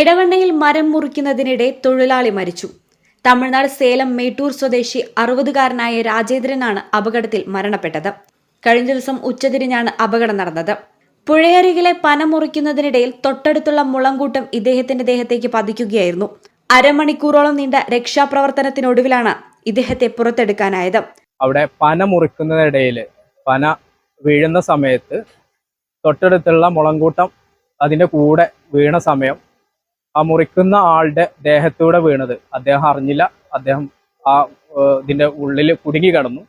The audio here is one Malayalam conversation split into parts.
എടവണ്ണയിൽ മരം മുറിക്കുന്നതിനിടെ തൊഴിലാളി മരിച്ചു. തമിഴ്നാട് സേലം മേട്ടൂർ സ്വദേശി അറുപതുകാരനായ രാജേന്ദ്രനാണ് അപകടത്തിൽ മരണപ്പെട്ടത്. കഴിഞ്ഞ ദിവസം ഉച്ചതിരിഞ്ഞാണ് അപകടം നടന്നത്. പുഴയരികിലെ പന മുറിക്കുന്നതിനിടയിൽ തൊട്ടടുത്തുള്ള മുളങ്കൂട്ടം ഇദ്ദേഹത്തിന്റെ ദേഹത്തേക്ക് പതിക്കുകയായിരുന്നു. അരമണിക്കൂറോളം നീണ്ട രക്ഷാപ്രവർത്തനത്തിനൊടുവിലാണ് ഇദ്ദേഹത്തെ പുറത്തെടുക്കാനായത്. അവിടെ പന മുറിക്കുന്നതിനിടയിൽ പന വീഴുന്ന സമയത്ത് തൊട്ടടുത്തുള്ള മുളങ്കൂട്ടം അതിന്റെ കൂടെ വീണ സമയം. ആ മുറിക്കുന്ന ആളുടെ ദേഹത്തൂടെ വീണത്. അദ്ദേഹം അറിഞ്ഞില്ല. അദ്ദേഹം ആ ഇതിന്റെ ഉള്ളിൽ കുടുങ്ങി കിടന്നു.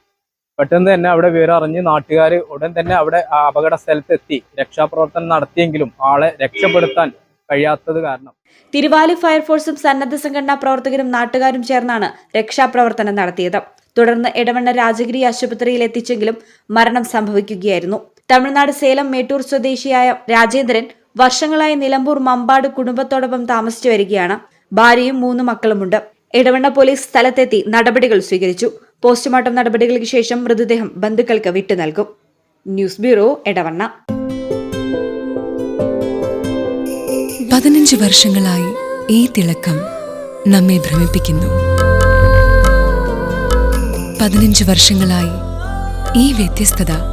പെട്ടെന്ന് തന്നെ അവിടെ വിവരം അറിഞ്ഞ് നാട്ടുകാർ ഉടൻ തന്നെ അവിടെ ആ അപകട സ്ഥലത്തെത്തി. രക്ഷാപ്രവർത്തനം നടത്തിയെങ്കിലും ആളെ രക്ഷപ്പെടുത്താൻ കഴിയാത്തത് കാരണം. തിരുവാലി ഫയർഫോഴ്സും സന്നദ്ധ സംഘടനാ പ്രവർത്തകരും നാട്ടുകാരും ചേർന്നാണ് രക്ഷാപ്രവർത്തനം നടത്തിയത്. തുടർന്ന് ഇടവണ്ണ രാജഗിരി ആശുപത്രിയിൽ എത്തിച്ചെങ്കിലും മരണം സംഭവിക്കുകയായിരുന്നു. തമിഴ്നാട് സേലം മേട്ടൂർ സ്വദേശിയായ രാജേന്ദ്രൻ വർഷങ്ങളായി നിലമ്പൂർ മമ്പാട് കുടുംബത്തോടൊപ്പം താമസിച്ചു വരികയാണ്. ഭാര്യയും മൂന്ന് മക്കളുമുണ്ട്. ഇടവണ്ണ പോലീസ് സ്ഥലത്തെത്തി നടപടികൾ സ്വീകരിച്ചു. പോസ്റ്റ്മോർട്ടം നടപടികൾക്ക് ശേഷം മൃതദേഹം ബന്ധുക്കൾക്ക് വിട്ടു നൽകും. ന്യൂസ് ബ്യൂറോ ഇടവണ്ണ പതിനഞ്ച് വർഷങ്ങളായി ഈ തിളക്കം നമ്മെ ഭ്രമിപ്പിക്കുന്നു. പതിനഞ്ച് വർഷങ്ങളായി ഈ വ്യത്യസ്തത